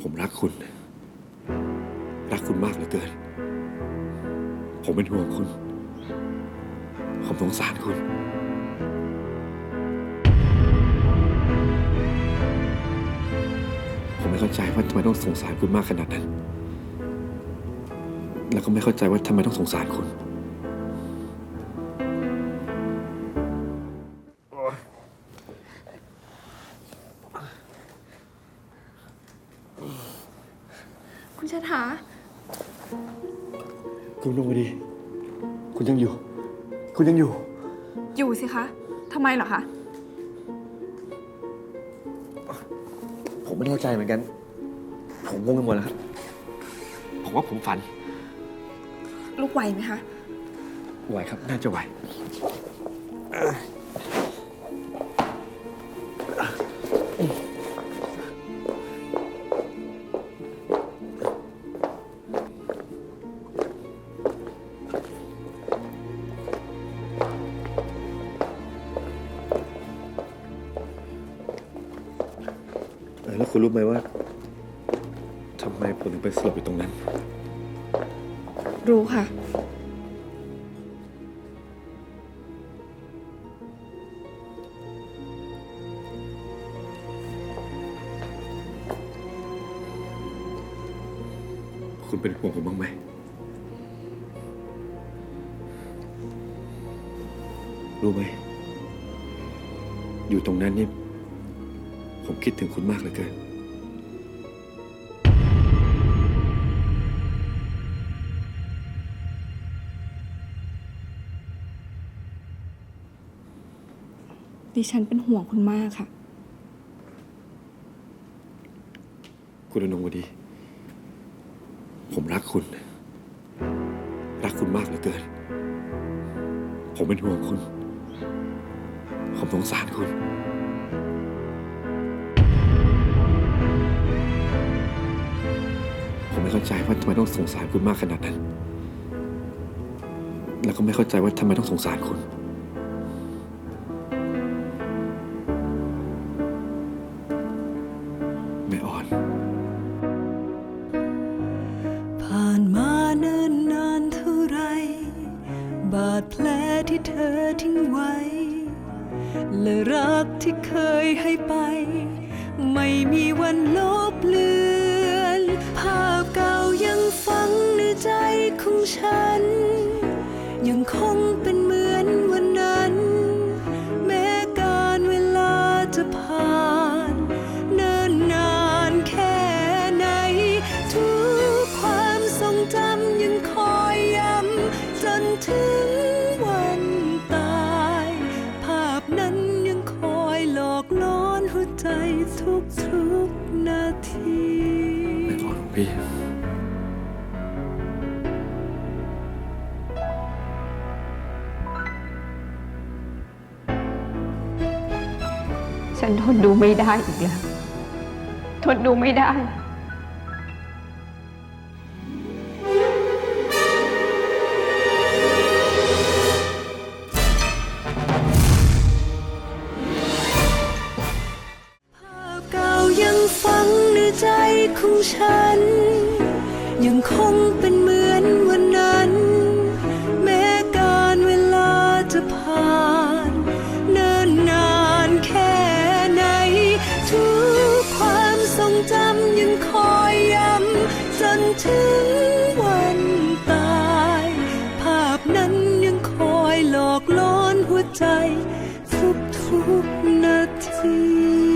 ผมรักคุณ รักคุณมากเหลือเกิน ผมเป็นห่วงคุณ ผมสงสารคุณ ผมไม่เข้าใจว่าทำไมต้องสงสารคุณมากขนาดนั้น แล้วก็ไม่เข้าใจว่าทำไมต้องสงสารคุณ คุณชะถาคุณลงมาดี คุณยังอยู่ คุณยังอยู่ อยู่สิคะทำไมเหรอคะ ผมไม่เข้าใจเหมือนกัน ผมงงไปหมดแล้วครับ ผมว่าผมฝัน ลูกไหวไหมคะ ไหวครับ น่าจะไหว แล้วคุณรู้ไหมว่าทำไมผมถึงไปสลบอยู่ตรงนั้น รู้ค่ะ คุณเป็นห่วงผมบ้างไหม รู้ไหม อยู่ตรงนั้นเนี่ย ผมคิดถึงคุณมากเหลือเกิน ดิฉันเป็นห่วงคุณมากค่ะ คุณอนงวดี ผมรักคุณ รักคุณมากเหลือเกิน ผมเป็นห่วงคุณ ผมสงสารคุณ เข้าใจว่าทำไมต้องสงสารคุณมากขนาดนั้น แล้วก็ไม่เข้าใจว่าทำไมต้องสงสารคุณแม่อ่อน ผ่านมาเนิ่นนานเท่าไร บาดแผลที่เธอทิ้งไว้ และรักที่เคยให้ไป ไม่มีวันลบเลือนภาพ นถึงวันตาย ภาพนั้นยังคอยหลอกล้อนหัวใจทุกทุกๆนาทีแม่อ่อนของพี่ ฉันทนดูไม่ได้อีกแล้ว ทนดูไม่ได้ ฝังในใจของฉัน ยังคงเป็นเหมือนวันนั้น แม้การเวลาจะผ่าน เนิ่นนานแค่ไหน ทุกความทรงจำยังคอยย้ำจนถึงวันตาย ภาพนั้นยังคอยหลอกล้อนหัวใจ ทุกทุกนาที